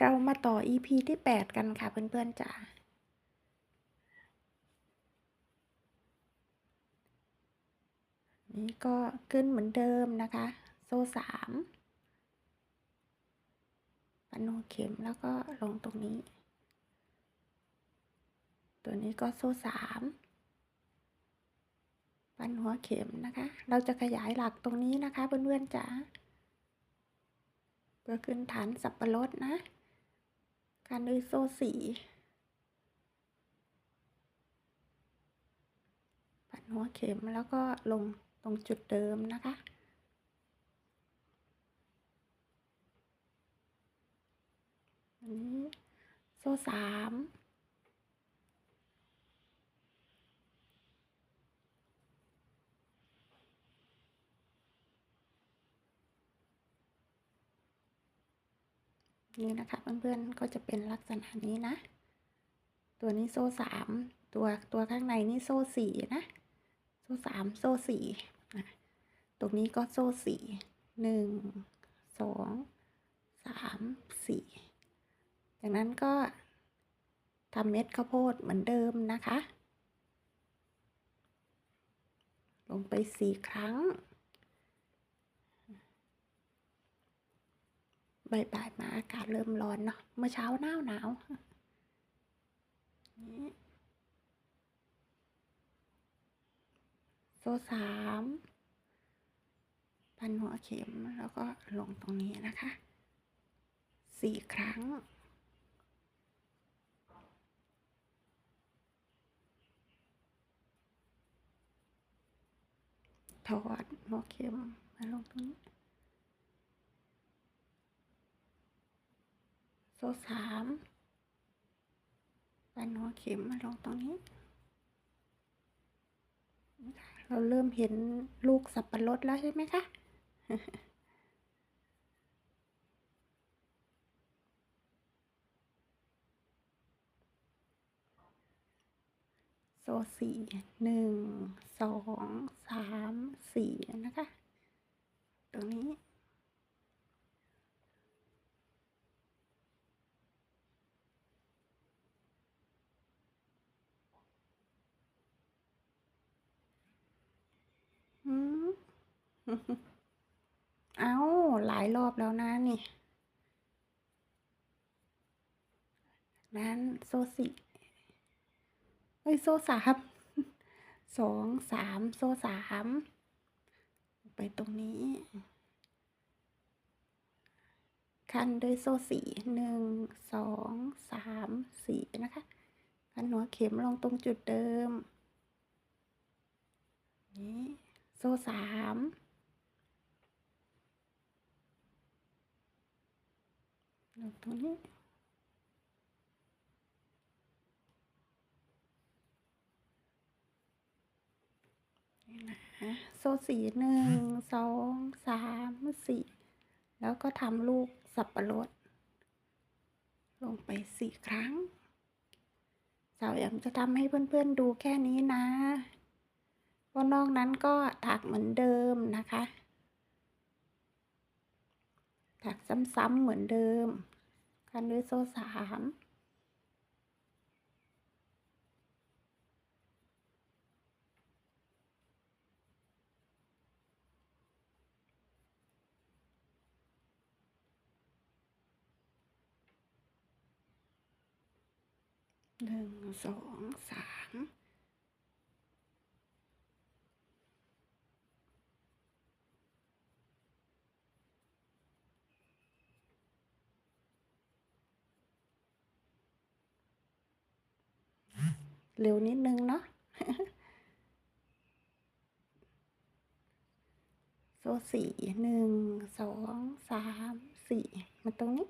เรามาต่อ EP ที่ 8 กันค่ะเพื่อนๆจ๋านี่ก็ขึ้นเหมือนเดิมนะคะ โซ่สามปันหัวเข็มแล้วก็ลงตรงนี้ ตัวนี้ก็โซ่สามปันหัวเข็มนะคะ เราจะขยายหลักตรงนี้นะคะเพื่อนๆจ๋าเพื่อขึ้นฐานสับปะรดนะ การด้วยโซ่สีปัดหัวเข็มแล้วก็ลงตรงจุดเดิมนะคะอันนี้โซ่สาม นี่นะคะเพื่อนๆก็จะเป็นลักษณะนี้นะ ตัวนี้โซ่สามตัวตัวข้างในนี่โซ่สี่นะโซ่สามโซ่สี่ตรงนี้ก็โซ่สี่หนึ่งสองสามสี่จากนั้นก็ทำเม็ดข้าวโพดเหมือนเดิมนะคะ ลงไปสี่ครั้ง บ่ายๆมาอากาศเริ่มร้อนเนาะเมื่อเช้าหนาวหนาวโซ่สามพันหัวเข็มแล้วก็ลงตรงนี้นะคะสี่ครั้ง ถอดหัวเข็มมาลงตรงนี้ โซ่สามปันหัวเข็มมาลงตรงนี้ เราเริ่มเห็นลูกสับปะรดแล้วใช่ไหมคะโซ่สี่หนึ่งสองสามสี่นะคะ ตรงนี้ อืม เอาหลายรอบแล้วนะนี่นั้นโซสี่เอ้ยโซสามสองสามโซสามไปตรงนี้ คันด้วยโซ่สี่หนึ่งสองสามสี่นะคะ คันหัวเข็มลงตรงจุดเดิม นี่โซ่สาม ลงตรงนี้นี่นะโซ่สีหนึ่งสองสามสี่แล้วก็ทำลูกสับปะรด ลงไปสี่ครั้งสาวแอมจะทำให้เพื่อนๆดูแค่นี้นะเพรานอกนั้นก็ถักเหมือนเดิมนะคะ ถักซ้ำๆเหมือนเดิม กันด้วยโซ่สามหนึ่งสองสาม เร็วนิดนึงเนาะโซ่สี่หนึ่งสองสามสี่มาตรงนี้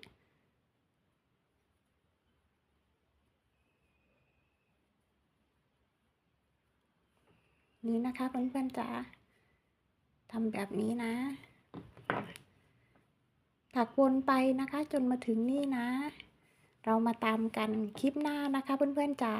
นี่นะคะเพื่อนๆจ๋าทำแบบนี้นะ ถักวนไปนะคะจนมาถึงนี่นะ เรามาตามกันคลิปหน้านะคะเพื่อนๆจ๋า